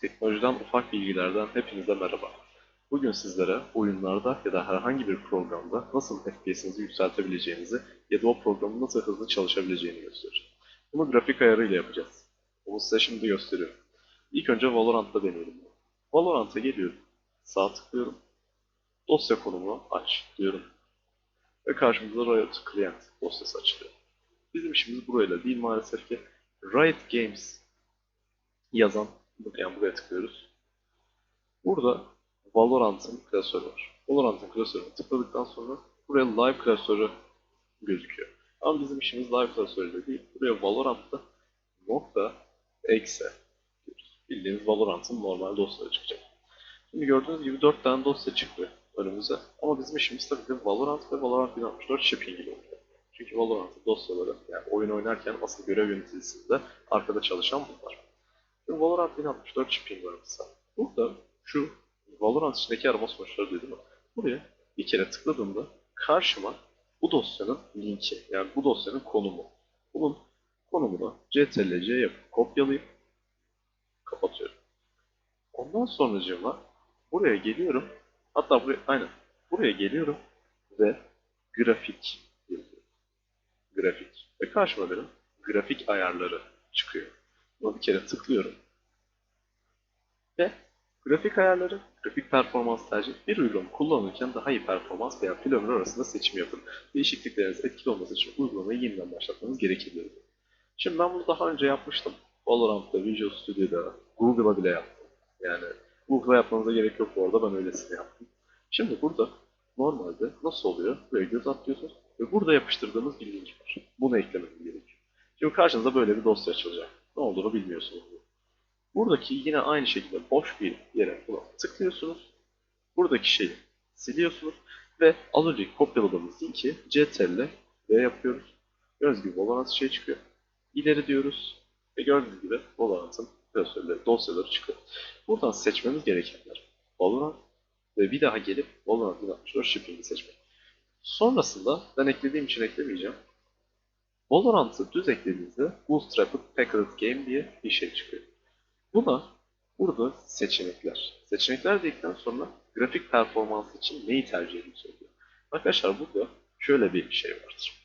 Teknolojiden ufak bilgilerden hepinize merhaba. Bugün sizlere oyunlarda ya da herhangi bir programda nasıl FPS'inizi yükseltebileceğinizi ya da o programın nasıl hızlı çalışabileceğini göstereceğim. Bunu grafik ayarıyla yapacağız. Bunu size şimdi gösteriyorum. İlk önce Valorant'ta deneyelim. Valorant'a geliyorum. Sağ tıklıyorum. Dosya konumunu aç diyorum. Ve karşımıza Riot Client dosyası açılıyor. Bizim işimiz burayla değil maalesef ki Riot Games yazan, yani buraya tıklıyoruz. Burada Valorant'ın klasörü var. Valorant'ın klasörüne tıkladıktan sonra buraya live klasörü gözüküyor. Ama bizim işimiz live klasörüyle değil. Buraya Valorant'ta nokta exe diyoruz. Bildiğiniz Valorant'ın normal dosyaları çıkacak. Şimdi gördüğünüz gibi 4 tane dosya çıktı önümüze. Ama bizim işimiz tabii ki Valorant ve Valorant 1064 shipping ile oluyor. Çünkü Valorant'ın dosyaları yani oyun oynarken asıl görev yöneticisinde arkada çalışan bunlar. Şimdi Valorant 1064 shipping var mesela. Burada şu Valorant içindeki arama sonuçları değil mi? Buraya bir kere tıkladığımda karşıma bu dosyanın linki yani bu dosyanın konumu. Bunun konumunu CTRL-C yapıp kopyalayıp kapatıyorum. Ondan sonracığıma buraya geliyorum. Hatta buraya aynen buraya geliyorum ve grafik yazıyorum. Grafik. Ve karşıma benim grafik ayarları çıkıyor. Buna bir kere tıklıyorum. Ve grafik ayarları, grafik performans tercih bir uygulama kullanırken daha iyi performans veya pil ömrü arasında seçim yapın. Değişiklikleriniz etkili olması için uygulamayı yeniden başlatmanız gerekebilir. Şimdi ben bunu daha önce yapmıştım. Valorant'ta, Visual Studio'da, Google'a bile yaptım. Yani Google'a yapmanıza gerek yok bu arada ben öylesine yaptım. Şimdi burada normalde nasıl oluyor? Buraya göz atlıyorsunuz ve burada yapıştırdığımız bir link var. Bunu eklemeniz gerekiyor. Şimdi karşınıza böyle bir dosya açılacak. Ne olduğunu bilmiyorsunuz. Buradaki yine aynı şekilde boş bir yere tıklıyorsunuz. Buradaki şeyi siliyorsunuz ve az önceki kopyaladığımız linki CTRL ve yapıyoruz. Gördüğünüz gibi Valorant şey çıkıyor. İleri diyoruz ve gördüğünüz gibi klasörleri, dosyaları çıkıyor. Buradan seçmemiz gerekenler Valorant ve bir daha gelip Valorant 1064 Shipping'i seçmek. Sonrasında ben eklediğim için eklemeyeceğim. Valorant'ı düz eklediğinizde Bootstrapped Packaged Game diye bir şey çıkıyor. Buna burada seçenekler. Seçenekler dedikten sonra grafik performans için neyi tercih edin söylüyor. Arkadaşlar burada şöyle bir şey vardır.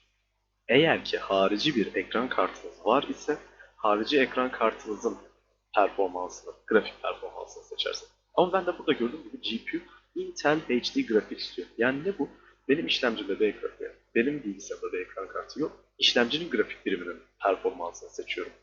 Eğer ki harici bir ekran kartınız var ise harici ekran kartınızın performansını, grafik performansını seçersiniz. Ama ben de burada gördüğüm gibi GPU Intel HD grafik istiyor. Yani ne bu? Benim işlemcimde bir ekran, benim bilgisayarımda bir ekran kartı yok. İşlemcinin grafik biriminin performansını seçiyorum.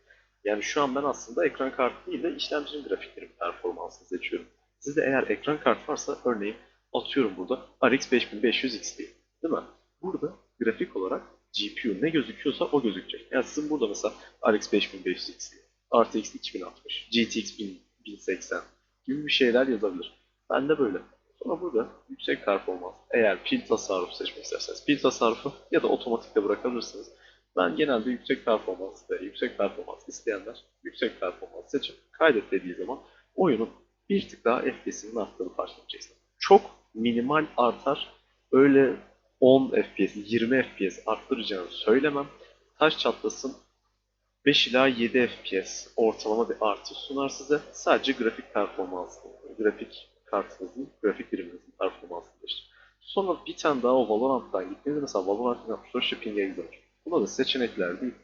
Yani şu an ben aslında ekran kartı değil de işlemcinin grafik birim performansını seçiyorum. Sizde eğer ekran kartı varsa örneğin atıyorum burada RX 5500 XT değil mi? Burada grafik olarak GPU ne gözüküyorsa o gözükecek. Yani sizin burada mesela RX 5500 XT, RTX 2060, GTX 1080 gibi bir şeyler yazabilir. Ben de böyle. Sonra burada yüksek performans. Eğer pil tasarrufu seçmek isterseniz pil tasarrufu ya da otomatikte bırakabilirsiniz. Ben genelde yüksek performans ve yüksek performans isteyenler yüksek performans seçip kaydet dediği zaman oyunun bir tık daha FPS'inin arttığını fark edeceksiniz. Çok minimal artar. Öyle 10 FPS, 20 FPS arttıracağını söylemem. Taş çatlasın 5 ila 7 FPS ortalama bir artış sunar size. Sadece grafik performansı, grafik kartınızın, grafik biriminizin performansını değiştirir. Sonra bir tane daha o Valorant'tan gittiğinizde mesela Valorant 64 Shipping'e gidiyor. Buna da seçenekler değil,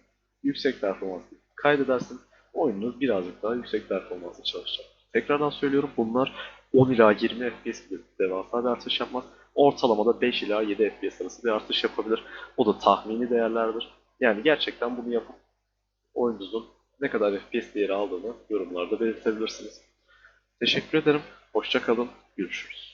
yüksek performans değil. Kaydedersiniz, oyununuz birazcık daha yüksek performansla çalışacak. Tekrardan söylüyorum bunlar 10 ila 20 FPS gibi devasa bir artış yapmaz. Ortalamada 5 ila 7 FPS arası bir artış yapabilir. O da tahmini değerlerdir. Yani gerçekten bunu yapıp oyununuzun ne kadar FPS değeri aldığını yorumlarda belirtebilirsiniz. Teşekkür ederim. Hoşça kalın. Görüşürüz.